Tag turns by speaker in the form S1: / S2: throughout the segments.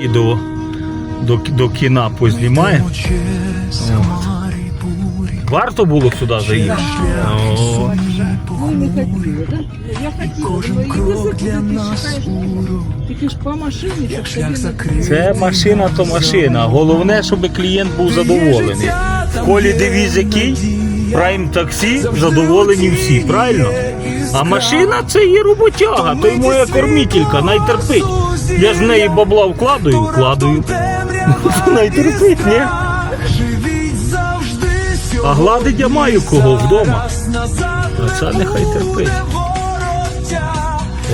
S1: Відео до, до кіна познімаємо. Варто було сюди заїхати? Це машина то машина. Головне, щоб клієнт був задоволений. В колі девіз який? Прайм таксі задоволені всі, правильно? А машина це є роботяга, то й моя кормітелька, найтерпить. Я ж в неї бабла вкладаю, вкладаю. Найтерпить, ні? А гладить я маю кого вдома. А це нехай терпить.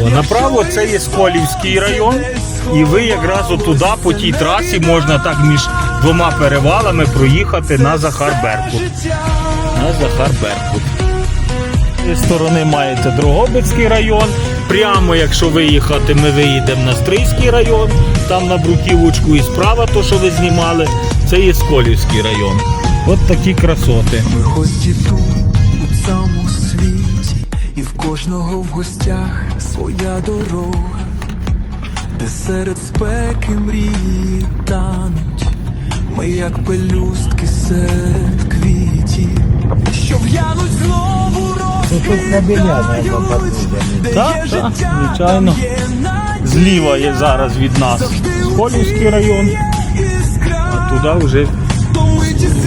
S1: О, направо це є Сколівський район, і ви якраз отуди, по тій трасі, можна так між двома перевалами проїхати на Захар Беркут. На Захар Беркут. Сторони маєте Дрогобицький район. Прямо, якщо виїхати, ми виїдемо на Стрийський район, там на Бруківочку і справа, то що ви знімали, це є Сколівський район. От такі красоти.
S2: Ми гості тут, у цьому світі, і в кожного в гостях своя дорога, де серед спеки мрії тануть, ми як пелюстки серед
S1: Так, так, звичайно. Зліва є зараз від нас Сколівський район, а туди вже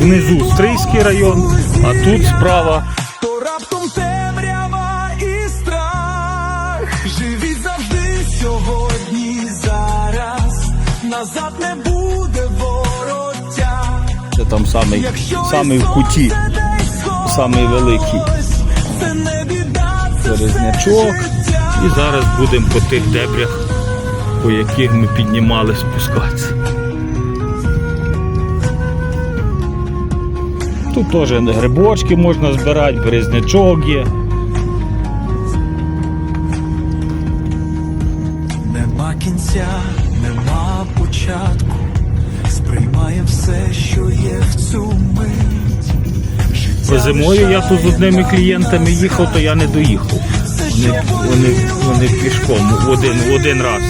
S1: внизу Стрийський район, а тут справа
S2: То раптом темрява і страх. Живіть завжди сьогодні, зараз. Назад не буде вороття.
S1: це там самий, самий в куті, самий великий Березнячок. І зараз будемо по тих дебрях, по яких ми піднімали спускатися. Тут теж грибочки можна збирати, березнячок є.
S2: Нема кінця, нема початку. Сприймаємо все, що є в цю мить.
S1: Бо зимою я тут з одними клієнтами їхав, то я не доїхав. Вони, вони, вони пішком один, один раз.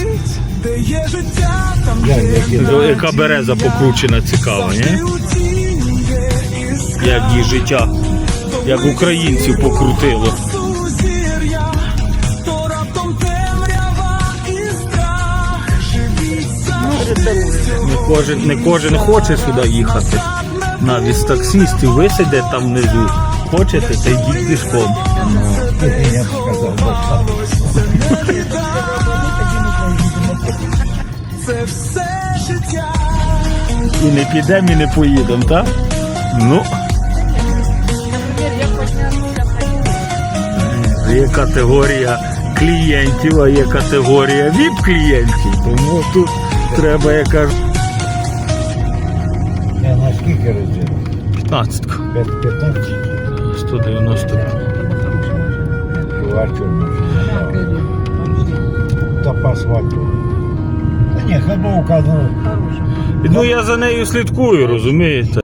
S2: Там є
S1: Яка береза покручена, цікава, ні? Як її життя, як українців покрутило. Не кожен, не кожен хоче сюди їхати. Навіть з таксистів ви сидите там внизу. Хочете, та йдіть пішком.
S2: це все життя.
S1: І не підемо, і не поїдемо, так? Ну, є категорія клієнтів, а є категорія ВІП-клієнтів. Тому тут треба, я кажу,
S3: Я на скільки розділ?
S1: 15
S3: 15
S1: 190.
S3: кілачів машина. Та асфальту. Та ні, ходовка, ну,
S1: Ну я за нею слідкую, розумієте?